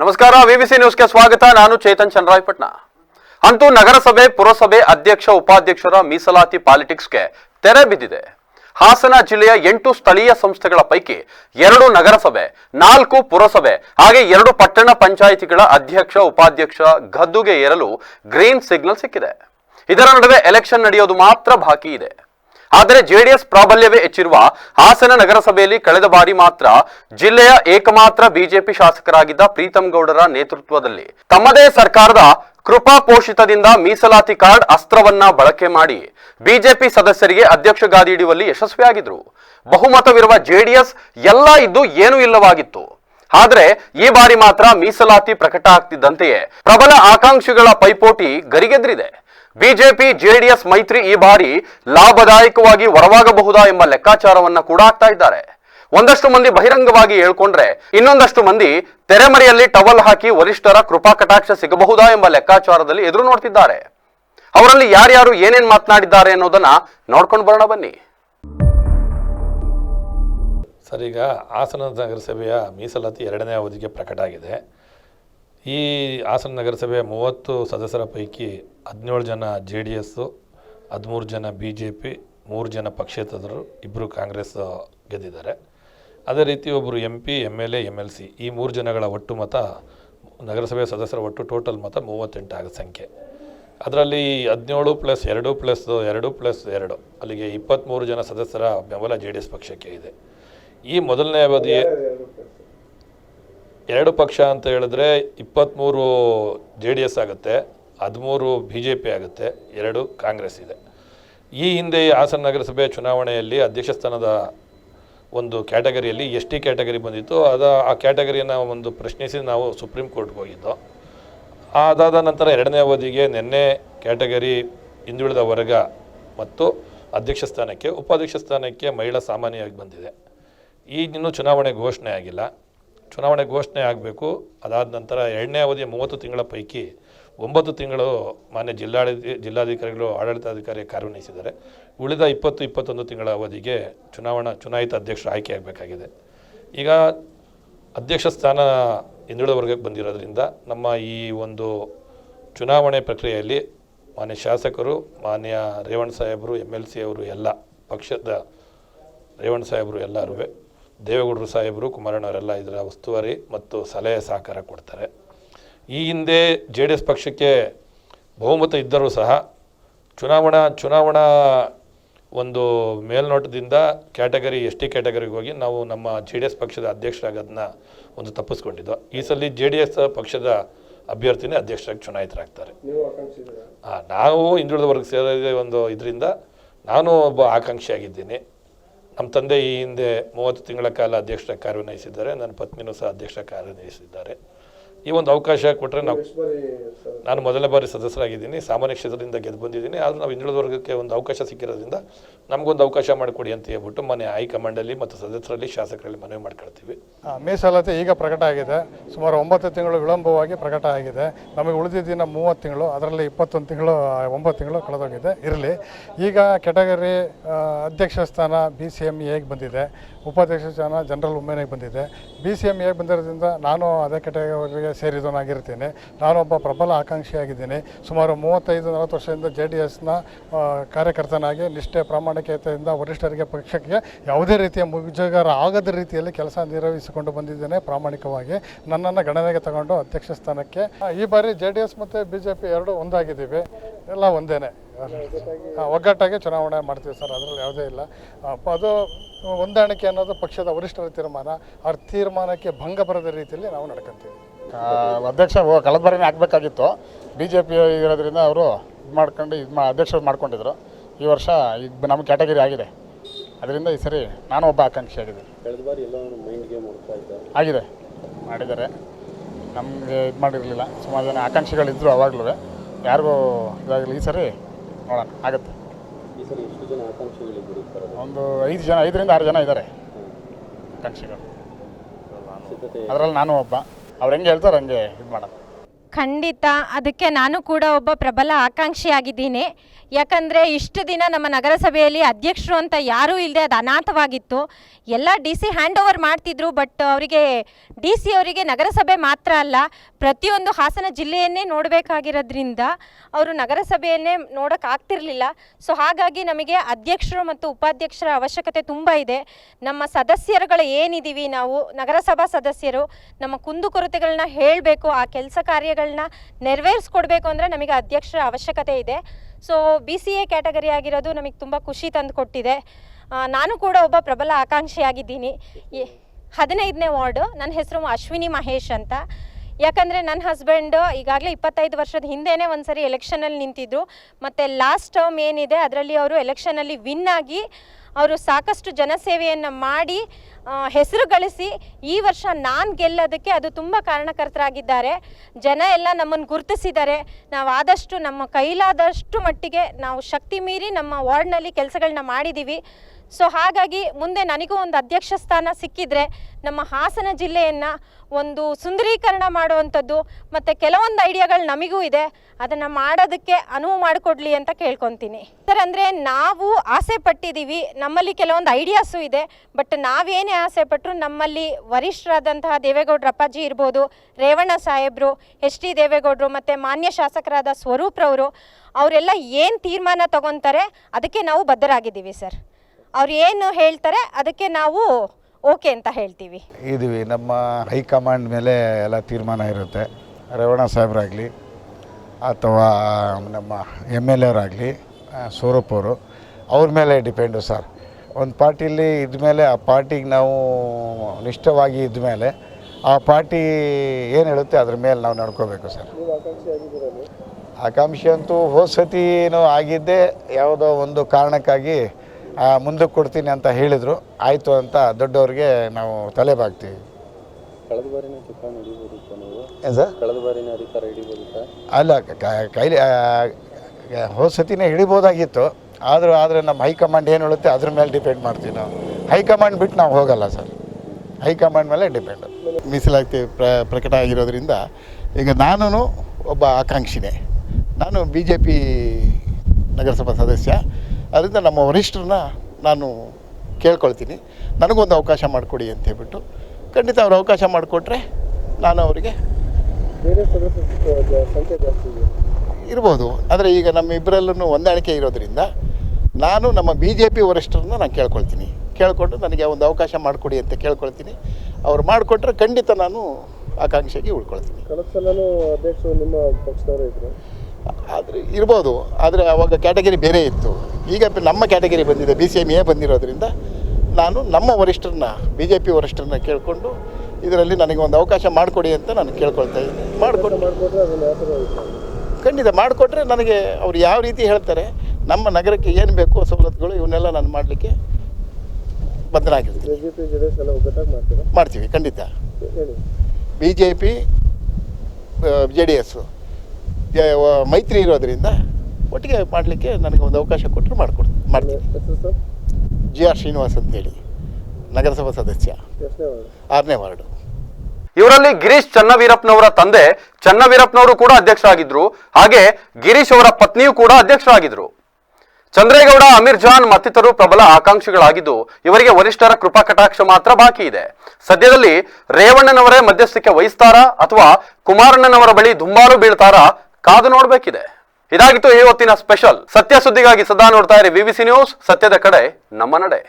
ನಮಸ್ಕಾರ ವಿಬಿಸಿ ನ್ಯೂಸ್ಗೆ ಸ್ವಾಗತ. ನಾನು ಚೇತನ್ ಚಂದ್ರಾಯಪಟ್ನ ಅಂತೂ ನಗರಸಭೆ, ಪುರಸಭೆ ಅಧ್ಯಕ್ಷ, ಉಪಾಧ್ಯಕ್ಷರ ಮೀಸಲಾತಿ ಪಾಲಿಟಿಕ್ಸ್ಗೆ ತೆರೆ ಬಿದ್ದಿದೆ. ಹಾಸನ ಜಿಲ್ಲೆಯ ಎಂಟು ಸ್ಥಳೀಯ ಸಂಸ್ಥೆಗಳ ಪೈಕಿ ಎರಡು ನಗರಸಭೆ, ನಾಲ್ಕು ಪುರಸಭೆ, ಹಾಗೆ ಎರಡು ಪಟ್ಟಣ ಪಂಚಾಯಿತಿಗಳ ಅಧ್ಯಕ್ಷ, ಉಪಾಧ್ಯಕ್ಷ ಗದ್ದುಗೆ ಏರಲು ಗ್ರೀನ್ ಸಿಗ್ನಲ್ ಸಿಕ್ಕಿದೆ. ಇದರ ನಡುವೆ ಎಲೆಕ್ಷನ್ ನಡೆಯೋದು ಮಾತ್ರ ಬಾಕಿ ಇದೆ. ಆದರೆ ಜೆಡಿಎಸ್ ಪ್ರಾಬಲ್ಯವೇ ಹೆಚ್ಚಿರುವ ಹಾಸನ ನಗರಸಭೆಯಲ್ಲಿ ಕಳೆದ ಬಾರಿ ಮಾತ್ರ ಜಿಲ್ಲೆಯ ಏಕಮಾತ್ರ ಬಿಜೆಪಿ ಶಾಸಕರಾಗಿದ್ದ ಪ್ರೀತಂ ಗೌಡರ ನೇತೃತ್ವದಲ್ಲಿ ತಮ್ಮದೇ ಸರ್ಕಾರದ ಕೃಪಾ ಪೋಷಿತದಿಂದ ಮೀಸಲಾತಿ ಕಾರ್ಡ್ ಅಸ್ತ್ರವನ್ನ ಬಳಕೆ ಮಾಡಿ ಬಿಜೆಪಿ ಸದಸ್ಯರಿಗೆ ಅಧ್ಯಕ್ಷ ಗಾದಿ ಹಿಡಿಯುವಲ್ಲಿ ಯಶಸ್ವಿಯಾಗಿದ್ರು. ಬಹುಮತವಿರುವ ಜೆಡಿಎಸ್ ಎಲ್ಲ ಇದ್ದು ಏನೂ ಇಲ್ಲವಾಗಿತ್ತು. ಆದ್ರೆ ಈ ಬಾರಿ ಮಾತ್ರ ಮೀಸಲಾತಿ ಪ್ರಕಟ ಆಗ್ತಿದ್ದಂತೆಯೇ ಪ್ರಬಲ ಆಕಾಂಕ್ಷಿಗಳ ಪೈಪೋಟಿ ಗರಿಗೆದ್ರಿದೆ. ಬಿಜೆಪಿ, ಜೆಡಿಎಸ್ ಮೈತ್ರಿ ಈ ಬಾರಿ ಲಾಭದಾಯಕವಾಗಿ ಹೊರವಾಗಬಹುದಾ ಎಂಬ ಲೆಕ್ಕಾಚಾರವನ್ನ ಕೂಡ ಆಗ್ತಾ ಇದ್ದಾರೆ. ಒಂದಷ್ಟು ಮಂದಿ ಬಹಿರಂಗವಾಗಿ ಹೇಳ್ಕೊಂಡ್ರೆ ಇನ್ನೊಂದಷ್ಟು ಮಂದಿ ತೆರೆಮರೆಯಲ್ಲಿ ಟವಲ್ ಹಾಕಿ ವರಿಷ್ಠರ ಕೃಪಾ ಕಟಾಕ್ಷ ಸಿಗಬಹುದಾ ಎಂಬ ಲೆಕ್ಕಾಚಾರದಲ್ಲಿ ಎದುರು ನೋಡ್ತಿದ್ದಾರೆ. ಅವರಲ್ಲಿ ಯಾರ್ಯಾರು ಏನೇನ್ ಮಾತನಾಡಿದ್ದಾರೆ ಅನ್ನೋದನ್ನ ನೋಡ್ಕೊಂಡು ಬರೋಣ ಬನ್ನಿ. ಸರ್, ಈಗ ಹಾಸನ ನಗರಸಭೆಯ ಮೀಸಲಾತಿ ಎರಡನೇ ಅವಧಿಗೆ ಪ್ರಕಟ ಆಗಿದೆ. ಈ ಹಾಸನ ನಗರಸಭೆಯ ಮೂವತ್ತು ಸದಸ್ಯರ ಪೈಕಿ ಹದಿನೇಳು ಜನ ಜೆ ಡಿ ಎಸ್ಸು, ಹದಿಮೂರು ಜನ ಬಿ ಜೆ ಪಿ, ಮೂರು ಜನ ಪಕ್ಷೇತರರು ಇಬ್ಬರು ಕಾಂಗ್ರೆಸ್ ಗೆದ್ದಿದ್ದಾರೆ. ಅದೇ ರೀತಿ ಒಬ್ಬರು M P M L A M L C ಈ ಮೂರು ಜನಗಳ ಒಟ್ಟು ಮತ ನಗರಸಭೆ ಸದಸ್ಯರ ಒಟ್ಟು ಟೋಟಲ್ ಮತ ಮೂವತ್ತೆಂಟು ಆಗ ಸಂಖ್ಯೆ. ಅದರಲ್ಲಿ ಹದಿನೇಳು ಪ್ಲಸ್ ಎರಡು ಪ್ಲಸ್ ಎರಡು ಪ್ಲಸ್ ಎರಡು, ಅಲ್ಲಿಗೆ ಇಪ್ಪತ್ತ್ಮೂರು ಜನ ಸದಸ್ಯರ ಬೆಂಬಲ ಜೆ ಡಿ ಎಸ್ ಪಕ್ಷಕ್ಕೆ ಇದೆ. ಈ ಮೊದಲನೇ ಅವಧಿ ಎರಡು ಪಕ್ಷ ಅಂತ ಹೇಳಿದ್ರೆ ಇಪ್ಪತ್ತ್ಮೂರು ಜೆ ಡಿ ಎಸ್ ಆಗುತ್ತೆ, ಹದಿಮೂರು ಬಿ ಜೆ ಪಿ ಆಗುತ್ತೆ, ಎರಡು ಕಾಂಗ್ರೆಸ್ ಇದೆ. ಈ ಹಿಂದೆ ಹಾಸನ ನಗರಸಭೆ ಚುನಾವಣೆಯಲ್ಲಿ ಅಧ್ಯಕ್ಷ ಸ್ಥಾನದ ಒಂದು ಕ್ಯಾಟಗರಿಯಲ್ಲಿ ಎಸ್ ಟಿ ಕ್ಯಾಟಗರಿ ಬಂದಿತ್ತು. ಅದ ಆ ಕ್ಯಾಟಗರಿಯನ್ನು ಒಂದು ಪ್ರಶ್ನಿಸಿ ನಾವು ಸುಪ್ರೀಂ ಕೋರ್ಟ್ಗೆ ಹೋಗಿದ್ದು. ಅದಾದ ನಂತರ ಎರಡನೇ ಅವಧಿಗೆ ನಿನ್ನೆ ಕ್ಯಾಟಗರಿ ಹಿಂದುಳಿದ ವರ್ಗ ಮತ್ತು ಅಧ್ಯಕ್ಷ ಸ್ಥಾನಕ್ಕೆ, ಉಪಾಧ್ಯಕ್ಷ ಸ್ಥಾನಕ್ಕೆ ಮಹಿಳಾ ಸಾಮಾನ್ಯವಾಗಿ ಬಂದಿದೆ. ಈ ಇನ್ನೂ ಚುನಾವಣೆ ಘೋಷಣೆ ಆಗಿಲ್ಲ. ಚುನಾವಣೆ ಘೋಷಣೆ ಆಗಬೇಕು. ಅದಾದ ನಂತರ ಎರಡನೇ ಅವಧಿಯ ಮೂವತ್ತು ತಿಂಗಳ ಪೈಕಿ ಒಂಬತ್ತು ತಿಂಗಳು ಮಾನ್ಯ ಜಿಲ್ಲಾಡಿ ಜಿಲ್ಲಾಧಿಕಾರಿಗಳು, ಆಡಳಿತಾಧಿಕಾರಿ ಕಾರ್ಯನಿರ್ವಹಿಸಿದ್ದಾರೆ. ಉಳಿದ ಇಪ್ಪತ್ತು, ಇಪ್ಪತ್ತೊಂದು ತಿಂಗಳ ಅವಧಿಗೆ ಚುನಾವಣಾ ಚುನಾಯಿತ ಅಧ್ಯಕ್ಷರು ಆಯ್ಕೆಯಾಗಬೇಕಾಗಿದೆ ಈಗ ಅಧ್ಯಕ್ಷ ಸ್ಥಾನ ಹಿಂದುಳಿದ ವರ್ಗಕ್ಕೆ ಬಂದಿರೋದ್ರಿಂದ ನಮ್ಮ ಈ ಒಂದು ಚುನಾವಣೆ ಪ್ರಕ್ರಿಯೆಯಲ್ಲಿ ಮಾನ್ಯ ಶಾಸಕರು, ಮಾನ್ಯ ರೇವಣ್ ಸಾಹೇಬರು ಎಂ ಎಲ್ ಸಿ ಅವರು ಎಲ್ಲ, ಪಕ್ಷದ ರೇವಣ್ ಸಾಹೇಬರು ಎಲ್ಲರೂ ದೇವೇಗೌಡರು ಸಾಹೇಬರು ಕುಮಾರಣ್ಣವರೆಲ್ಲ ಇದರ ಉಸ್ತುವಾರಿ ಮತ್ತು ಸಲಹೆ ಸಹಕಾರ ಕೊಡ್ತಾರೆ. ಈ ಹಿಂದೆ ಜೆ ಡಿ ಎಸ್ ಪಕ್ಷಕ್ಕೆ ಬಹುಮತ ಇದ್ದರೂ ಸಹ ಚುನಾವಣಾ ಚುನಾವಣಾ ಒಂದು ಮೇಲ್ನೋಟದಿಂದ ಕ್ಯಾಟಗರಿ ಎಸ್ ಟಿ ಕ್ಯಾಟಗರಿಗೆ ಹೋಗಿ ನಾವು ನಮ್ಮ ಜೆ ಡಿ ಎಸ್ ಪಕ್ಷದ ಅಧ್ಯಕ್ಷರಾಗೋದನ್ನ ಒಂದು ತಪ್ಪಿಸ್ಕೊಂಡಿದ್ದು. ಈ ಸಲ ಜೆ ಡಿ ಎಸ್ ಪಕ್ಷದ ಅಭ್ಯರ್ಥಿನೇ ಅಧ್ಯಕ್ಷರಾಗಿ ಚುನಾಯಿತರಾಗ್ತಾರೆ. ನಾವು ಹಿಂದುಳಿದ ವರ್ಗ ಸೇರಿದ ಒಂದು ಇದರಿಂದ ನಾನು ಒಬ್ಬ ಆಕಾಂಕ್ಷಿಯಾಗಿದ್ದೀನಿ. ನಮ್ಮ ತಂದೆ ಈ ಹಿಂದೆ ಮೂವತ್ತು ತಿಂಗಳ ಕಾಲ ಅಧ್ಯಕ್ಷರ ಕಾರ್ಯನಿರ್ವಹಿಸಿದ್ದಾರೆ. ನನ್ನ ಪತ್ನಿನೂ ಸಹ ಅಧ್ಯಕ್ಷರ ಕಾರ್ಯನಿರ್ವಹಿಸಿದ್ದಾರೆ. ಈ ಒಂದು ಅವಕಾಶ ಕೊಟ್ಟರೆ ನಾವು ನಾನು ಮೊದಲ ಬಾರಿ ಸದಸ್ಯರಾಗಿದ್ದೀನಿ ಸಾಮಾನ್ಯ ಕ್ಷೇತ್ರದಿಂದ ಗೆದ್ದು ಬಂದಿದ್ದೀನಿ. ಆದರೂ ನಾವು ಹಿಂದುಳಿದ ವರ್ಗಕ್ಕೆ ಒಂದು ಅವಕಾಶ ಸಿಕ್ಕಿರೋದ್ರಿಂದ ನಮಗೊಂದು ಅವಕಾಶ ಮಾಡಿಕೊಡಿ ಅಂತ ಹೇಳ್ಬಿಟ್ಟು ಮನೆ ಹೈಕಮಾಂಡಲ್ಲಿ ಮತ್ತು ಸದಸ್ಯರಲ್ಲಿ ಶಾಸಕರಲ್ಲಿ ಮನವಿ ಮಾಡ್ಕೊಳ್ತೀವಿ. ಮೀಸಲಾತಿ ಈಗ ಪ್ರಕಟ ಆಗಿದೆ. ಸುಮಾರು ಒಂಬತ್ತು ತಿಂಗಳು ವಿಳಂಬವಾಗಿ ಪ್ರಕಟ ಆಗಿದೆ. ನಮಗೆ ಉಳಿದಿದ್ದಿನ ಮೂವತ್ತು ತಿಂಗಳು ಅದರಲ್ಲಿ ಇಪ್ಪತ್ತೊಂದು ತಿಂಗಳು ಒಂಬತ್ತು ತಿಂಗಳು ಕಳೆದೋಗಿದೆ. ಇರಲಿ. ಈಗ ಕೆಟಗರಿ ಅಧ್ಯಕ್ಷ ಸ್ಥಾನ ಬಿ ಸಿ ಎಂ ಎಗೆ ಬಂದಿದೆ? ಉಪಾಧ್ಯಕ್ಷ ಸ್ಥಾನ ಜನರಲ್ ವುಮೆನಿಗೆ ಬಂದಿದೆ? ಬಿ ಸಿ ಎಂ ಎಗೆ ಬಂದಿರೋದ್ರಿಂದ ನಾನು ಅದೇ ಕೆಟಗರಿಗೆ ಸೇರಿದವನಾಗಿರ್ತೀನಿ. ನಾನೊಬ್ಬ ಪ್ರಬಲ ಆಕಾಂಕ್ಷಿಯಾಗಿದ್ದೇನೆ. ಸುಮಾರು ಮೂವತ್ತೈದು, ನಲವತ್ತು ವರ್ಷದಿಂದ ಜೆ ಡಿ ಎಸ್ನ ಕಾರ್ಯಕರ್ತನಾಗಿ ನಿಷ್ಠೆ, ಪ್ರಾಮಾಣಿಕತೆಯಿಂದ ವರಿಷ್ಠರಿಗೆ ಪಕ್ಷಕ್ಕೆ ಯಾವುದೇ ರೀತಿಯ ಮುಜುಗರ ಆಗದ ರೀತಿಯಲ್ಲಿ ಕೆಲಸ ನಿರ್ವಹಿಸಿಕೊಂಡು ಬಂದಿದ್ದೇನೆ ಪ್ರಾಮಾಣಿಕವಾಗಿ. ನನ್ನನ್ನು ಗಣನೆಗೆ ತಗೊಂಡು ಅಧ್ಯಕ್ಷ ಸ್ಥಾನಕ್ಕೆ. ಈ ಬಾರಿ ಜೆ ಡಿ ಎಸ್ ಮತ್ತು ಬಿ ಜೆ ಪಿ ಎರಡು ಒಂದಾಗಿದ್ದೀವಿ. ಎಲ್ಲ ಒಂದೇನೆ. ಒಗ್ಗಟ್ಟಾಗಿ ಚುನಾವಣೆ ಮಾಡ್ತೀವಿ ಸರ್, ಅದರಲ್ಲಿ ಯಾವುದೇ ಇಲ್ಲ. ಅದು ಹೊಂದಾಣಿಕೆ ಅನ್ನೋದು ಪಕ್ಷದ ವರಿಷ್ಠರ ತೀರ್ಮಾನ. ಆ ತೀರ್ಮಾನಕ್ಕೆ ಭಂಗ ಬರದ ರೀತಿಯಲ್ಲಿ ನಾವು ನಡ್ಕೊಂತೀವಿ. ಅಧ್ಯಕ್ಷ ಕಳೆದ ಬಾರಿನೇ ಆಗಬೇಕಾಗಿತ್ತು. ಬಿ ಜೆ ಪಿ ಇರೋದ್ರಿಂದ ಅವರು ಇದು ಮಾಡ್ಕೊಂಡು ಇದು ಮಾ ಅಧ್ಯಕ್ಷರು ಮಾಡ್ಕೊಂಡಿದ್ರು. ಈ ವರ್ಷ ಈಗ ನಮ್ಮ ಕ್ಯಾಟಗರಿ ಆಗಿದೆ. ಅದರಿಂದ ಈ ಸರಿ ನಾನು ಒಬ್ಬ ಆಕಾಂಕ್ಷಿ ಆಗಿದ್ದೀನಿ. ಆಗಿದೆ. ಮಾಡಿದ್ದಾರೆ. ನಮಗೆ ಇದು ಮಾಡಿರಲಿಲ್ಲ. ಸುಮಾರು ಜನ ಆಕಾಂಕ್ಷಿಗಳಿದ್ದರು ಅವಾಗಲೂ. ಯಾರಿಗೂ ಇದಾಗಲಿ ಈ ಸರಿ ನೋಡೋಣ ಆಗುತ್ತೆ. ಒಂದು ಐದು ಜನ ಐದರಿಂದ ಆರು ಜನ ಇದ್ದಾರೆ. ಆಕಾಂಕ್ಷಿಗಳು. ಅದರಲ್ಲಿ ನಾನು ಒಬ್ಬ. ಅವ್ರು ಹೆಂಗೆ ಹೇಳ್ತಾರೆ ಹಂಗೆ ಇದು ಮಾಡೋಣ. ಖಂಡಿತ. ಅದಕ್ಕೆ ನಾನು ಕೂಡ ಒಬ್ಬ ಪ್ರಬಲ ಆಕಾಂಕ್ಷಿಯಾಗಿದ್ದೀನಿ. ಯಾಕಂದರೆ ಇಷ್ಟು ದಿನ ನಮ್ಮ ನಗರಸಭೆಯಲ್ಲಿ ಅಧ್ಯಕ್ಷರು ಅಂತ ಯಾರೂ ಇಲ್ಲದೆ ಅದು ಅನಾಥವಾಗಿತ್ತು. ಎಲ್ಲ ಡಿ ಸಿ ಹ್ಯಾಂಡ್ ಓವರ್ ಮಾಡ್ತಿದ್ರು, ಬಟ್ ಅವರಿಗೆ, ಡಿ ಸಿ ಅವರಿಗೆ ನಗರಸಭೆ ಮಾತ್ರ ಅಲ್ಲ, ಪ್ರತಿಯೊಂದು ಹಾಸನ ಜಿಲ್ಲೆಯನ್ನೇ ನೋಡಬೇಕಾಗಿರೋದ್ರಿಂದ ಅವರು ನಗರಸಭೆಯನ್ನೇ ನೋಡೋಕ್ಕಾಗ್ತಿರ್ಲಿಲ್ಲ ಸೊ ಹಾಗಾಗಿ ನಮಗೆ ಅಧ್ಯಕ್ಷರು ಮತ್ತು ಉಪಾಧ್ಯಕ್ಷರ ಅವಶ್ಯಕತೆ ತುಂಬ ಇದೆ. ನಮ್ಮ ಸದಸ್ಯರುಗಳು ಏನಿದ್ದೀವಿ ನಾವು, ನಗರಸಭಾ ಸದಸ್ಯರು, ನಮ್ಮ ಕುಂದುಕೊರತೆಗಳನ್ನ ಹೇಳಬೇಕು, ಆ ಕೆಲಸ ಕಾರ್ಯಗಳನ್ನ ನೆರವೇರಿಸ್ಕೊಡ್ಬೇಕು ಅಂದರೆ ನಮಗೆ ಅಧ್ಯಕ್ಷರ ಅವಶ್ಯಕತೆ ಇದೆ. So B C A category ಆಗಿರೋದು ನಮಗೆ ತುಂಬ ಖುಷಿ ತಂದು ಕೊಟ್ಟಿದೆ. ನಾನು ಕೂಡ ಒಬ್ಬ ಪ್ರಬಲ ಆಕಾಂಕ್ಷಿಯಾಗಿದ್ದೀನಿ. ಹದಿನೈದನೇ ವಾರ್ಡು ನನ್ನ ಹೆಸರು ಅಶ್ವಿನಿ ಮಹೇಶ್ ಅಂತ. ಯಾಕಂದರೆ ನನ್ನ ಹಸ್ಬೆಂಡ್ ಈಗಾಗಲೇ ಇಪ್ಪತ್ತೈದು ವರ್ಷದ ಹಿಂದೆನೇ ಒಂದು ಸರಿ ಎಲೆಕ್ಷನಲ್ಲಿ ನಿಂತಿದ್ರು. ಮತ್ತು ಲಾಸ್ಟ್ ಟರ್ಮ್ ಏನಿದೆ, ಅದರಲ್ಲಿ ಅವರು ಎಲೆಕ್ಷನಲ್ಲಿ ವಿನ್ ಆಗಿ, ಅವರು ಸಾಕಷ್ಟು ಜನಸೇವೆಯನ್ನು ಮಾಡಿ ಹೆಸರು ಗಳಿಸಿ ಈ ವರ್ಷ ನಾನು ಗೆಲ್ಲೋದಕ್ಕೆ ಅದು ತುಂಬ ಕಾರಣಕರ್ತರಾಗಿದ್ದಾರೆ. ಜನ ಎಲ್ಲ ನಮ್ಮನ್ನು ಗುರುತಿಸಿದ್ದಾರೆ. ನಾವು ಆದಷ್ಟು ನಮ್ಮ ಕೈಲಾದಷ್ಟು ಮಟ್ಟಿಗೆ ನಾವು ಶಕ್ತಿ ಮೀರಿ ನಮ್ಮ ವಾರ್ಡ್ನಲ್ಲಿ ಕೆಲಸಗಳನ್ನ ಮಾಡಿದ್ದೀವಿ ಸೊ ಹಾಗಾಗಿ ಮುಂದೆ ನನಗೂ ಒಂದು ಅಧ್ಯಕ್ಷ ಸ್ಥಾನ ಸಿಕ್ಕಿದ್ರೆ ನಮ್ಮ ಹಾಸನ ಜಿಲ್ಲೆಯನ್ನು ಒಂದು ಸುಂದರೀಕರಣ ಮಾಡುವಂಥದ್ದು ಮತ್ತು ಕೆಲವೊಂದು ಐಡಿಯಾಗಳು ನಮಗೂ ಇದೆ. ಅದನ್ನು ಮಾಡೋದಕ್ಕೆ ಅನುವು ಮಾಡಿಕೊಡ್ಲಿ ಅಂತ ಕೇಳ್ಕೊತೀನಿ. ಸರ್, ಅಂದರೆ ನಾವು ಆಸೆ ಪಟ್ಟಿದ್ದೀವಿ. ನಮ್ಮಲ್ಲಿ ಕೆಲವೊಂದು ಐಡಿಯಾಸು ಇದೆ. ಬಟ್ ನಾವೇನೇ ಆಸೆ ಪಟ್ಟರು ನಮ್ಮಲ್ಲಿ ವರಿಷ್ಠರಾದಂತಹ ದೇವೇಗೌಡರ ಅಪ್ಪಾಜಿ ಇರ್ಬೋದು, ರೇವಣ್ಣ ಸಾಹೇಬರು, ಎಚ್ ಡಿ ದೇವೇಗೌಡರು ಮತ್ತು ಮಾನ್ಯ ಶಾಸಕರಾದ ಸ್ವರೂಪ್ರವರು ಅವರೆಲ್ಲ ಏನು ತೀರ್ಮಾನ ತಗೊತಾರೆ ಅದಕ್ಕೆ ನಾವು ಬದ್ಧರಾಗಿದ್ದೀವಿ ಸರ್. ಅವ್ರು ಏನು ಹೇಳ್ತಾರೆ ಅದಕ್ಕೆ ನಾವು ಓಕೆ ಅಂತ ಹೇಳ್ತೀವಿ. ಇದೀವಿ ನಮ್ಮ ಹೈಕಮಾಂಡ್ ಮೇಲೆ ಎಲ್ಲ ತೀರ್ಮಾನ ಇರುತ್ತೆ. ರೇವಣ್ಣ ಸಾಹೇಬ್ರಾಗಲಿ ಅಥವಾ ನಮ್ಮ ಎಂ ಎಲ್ ಎರಾಗಲಿ ಸ್ವರೂಪ್ ಅವರು, ಅವ್ರ ಮೇಲೆ ಡಿಪೆಂಡು ಸರ್. ಒಂದು ಪಾರ್ಟಿಲಿ ಇದ್ಮೇಲೆ ಆ ಪಾರ್ಟಿಗೆ ನಾವು ನಿಷ್ಠವಾಗಿ ಇದ್ಮೇಲೆ ಆ ಪಾರ್ಟಿ ಏನು ಹೇಳುತ್ತೆ ಅದ್ರ ಮೇಲೆ ನಾವು ನಡ್ಕೋಬೇಕು ಸರ್. ಆಕಾಂಕ್ಷೆ ಅಂತೂ ಹೋದ ಸತಿನೂ ಆಗಿದ್ದೇ ಯಾವುದೋ ಒಂದು ಕಾರಣಕ್ಕಾಗಿ ಮುಂದಕ್ಕೆ ಕೊಡ್ತೀನಿ ಅಂತ ಹೇಳಿದರು. ಆಯಿತು ಅಂತ ದೊಡ್ಡವ್ರಿಗೆ ನಾವು ತಲೆ ಬಾಗ್ತೀವಿ. ಅಲ್ಲ ಕೈಲಿ ಹೋದ ಸತಿನೇ ಹಿಡಿಬೋದಾಗಿತ್ತು. ಆದರೂ ಆದರೆ ನಮ್ಮ ಹೈಕಮಾಂಡ್ ಏನು ಹೇಳುತ್ತೆ ಅದ್ರ ಮೇಲೆ ಡಿಪೆಂಡ್ ಮಾಡ್ತೀವಿ ನಾವು. ಹೈಕಮಾಂಡ್ ಬಿಟ್ಟು ನಾವು ಹೋಗಲ್ಲ ಸರ್. ಹೈಕಮಾಂಡ್ ಮೇಲೆ ಡಿಪೆಂಡ್. ಮೀಸಲಾತಿ ಪ್ರ ಪ್ರಕಟ ಆಗಿರೋದ್ರಿಂದ ಈಗ ನಾನು ಒಬ್ಬ ಆಕಾಂಕ್ಷಿನೇ. ನಾನು ಬಿ ಜೆ ಪಿ ನಗರಸಭಾ ಸದಸ್ಯ. ಅದರಿಂದ ನಮ್ಮ ವರಿಷ್ಠರನ್ನ ನಾನು ಕೇಳ್ಕೊಳ್ತೀನಿ. ನನಗೊಂದು ಅವಕಾಶ ಮಾಡಿಕೊಡಿ ಅಂತ ಹೇಳ್ಬಿಟ್ಟು ಖಂಡಿತ ಅವ್ರು ಅವಕಾಶ ಮಾಡಿಕೊಟ್ರೆ ನಾನು ಅವರಿಗೆ ಬೇರೆ ಇರ್ಬೋದು. ಆದರೆ ಈಗ ನಮ್ಮ ಇಬ್ಬರಲ್ಲೂ ಹೊಂದಾಣಿಕೆ ಇರೋದ್ರಿಂದ ನಾನು ನಮ್ಮ ಬಿ ಜೆ ಪಿ ವರಿಷ್ಠರನ್ನ ನಾನು ಕೇಳ್ಕೊಳ್ತೀನಿ. ಕೇಳಿಕೊಂಡು ನನಗೆ ಒಂದು ಅವಕಾಶ ಮಾಡಿಕೊಡಿ ಅಂತ ಕೇಳ್ಕೊಳ್ತೀನಿ. ಅವ್ರು ಮಾಡಿಕೊಟ್ರೆ ಖಂಡಿತ ನಾನು ಆಕಾಂಕ್ಷೆಗೆ ಉಳ್ಕೊಳ್ತೀನಿ. ಅಧ್ಯಕ್ಷರು ನಿಮ್ಮ ಪಕ್ಷದವರೇ ಆದರೆ ಇರ್ಬೋದು. ಆದರೆ ಅವಾಗ ಕ್ಯಾಟಗರಿ ಬೇರೆ ಇತ್ತು. ಈಗ ನಮ್ಮ ಕ್ಯಾಟಗರಿ ಬಂದಿದೆ. ಬಿ ಸಿ ಎಂ ಎ ಬಂದಿರೋದ್ರಿಂದ ನಾನು ನಮ್ಮ ವರಿಷ್ಠರನ್ನ ಬಿ ಜೆ ಪಿ ವರಿಷ್ಠರನ್ನ ಕೇಳಿಕೊಂಡು ಇದರಲ್ಲಿ ನನಗೆ ಒಂದು ಅವಕಾಶ ಮಾಡಿಕೊಡಿ ಅಂತ ನಾನು ಕೇಳ್ಕೊಳ್ತಾ ಇದ್ದೀನಿ. ಮಾಡಿಕೊಂಡು ಮಾಡಿಕೊಟ್ರೆ ಖಂಡಿತ ಮಾಡಿಕೊಟ್ರೆ ನನಗೆ ಅವ್ರು ಯಾವ ರೀತಿ ಹೇಳ್ತಾರೆ ನಮ್ಮ ನಗರಕ್ಕೆ ಏನು ಬೇಕೋ ಸವಲತ್ತುಗಳು ಇವನ್ನೆಲ್ಲ ನಾನು ಮಾಡಲಿಕ್ಕೆ ಬದ್ಧನಾಗಿರ್ತೀನಿ. ಮಾಡ್ತೀವಿ ಖಂಡಿತ. ಹೇಳಿ. B J P J D S ಮೈತ್ರಿ ಇರೋದ್ರಿಂದ ಒಟ್ಟಿಗೆ ಮಾಡಲಿಕ್ಕೆ ನನಗೆ ಒಂದು ಅವಕಾಶ ಕೊಟ್ಟರು ಮಾಡಿಕೊಡ್ತೀನಿ ಮಾಡ್ತೀನಿ ಜಿ ಆರ್ ಶ್ರೀನಿವಾಸ್ ಅಂತೇಳಿ ನಗರಸಭಾ ಸದಸ್ಯ. ಆರನೇ ವಾರ್ಡು. ಇವರಲ್ಲಿ ಗಿರೀಶ್ ಚನ್ನವೀರಪ್ಪನವರ ತಂದೆ ಚನ್ನವೀರಪ್ಪನವರು ಕೂಡ ಅಧ್ಯಕ್ಷರಾಗಿದ್ದರು ಹಾಗೆ ಗಿರೀಶ್ ಅವರ ಪತ್ನಿಯೂ ಕೂಡ ಅಧ್ಯಕ್ಷರಾಗಿದ್ರು. ಚಂದ್ರೇಗೌಡ, ಅಮೀರ್ ಜಾನ್ ಮತ್ತಿತರರು ಪ್ರಬಲ ಆಕಾಂಕ್ಷಿಗಳಾಗಿದ್ದು ಇವರಿಗೆ ವರಿಷ್ಠರ ಕೃಪಾ ಕಟಾಕ್ಷ ಮಾತ್ರ ಬಾಕಿ ಇದೆ. ಸದ್ಯದಲ್ಲಿ ರೇವಣ್ಣನವರೇ ಮಧ್ಯಸ್ಥಿಕೆ ವಹಿಸ್ತಾರಾ ಅಥವಾ ಕುಮಾರಣ್ಣನವರ ಬಳಿ ದುಂಬಾರು ಬೀಳ್ತಾರಾ ಕಾದು ನೋಡಬೇಕಿದೆ. ಇದಾಗಿತ್ತು ಈ ಹೊತ್ತಿನ ಸ್ಪೆಷಲ್. ಸತ್ಯ ಸುದ್ದಿಗಾಗಿ ಸದಾ ನೋಡ್ತಾ ಇರಿ ವಿವಿಸಿ ನ್ಯೂಸ್ ಸತ್ಯದ ಕಡೆ ನಮ್ಮ ನಡೆ.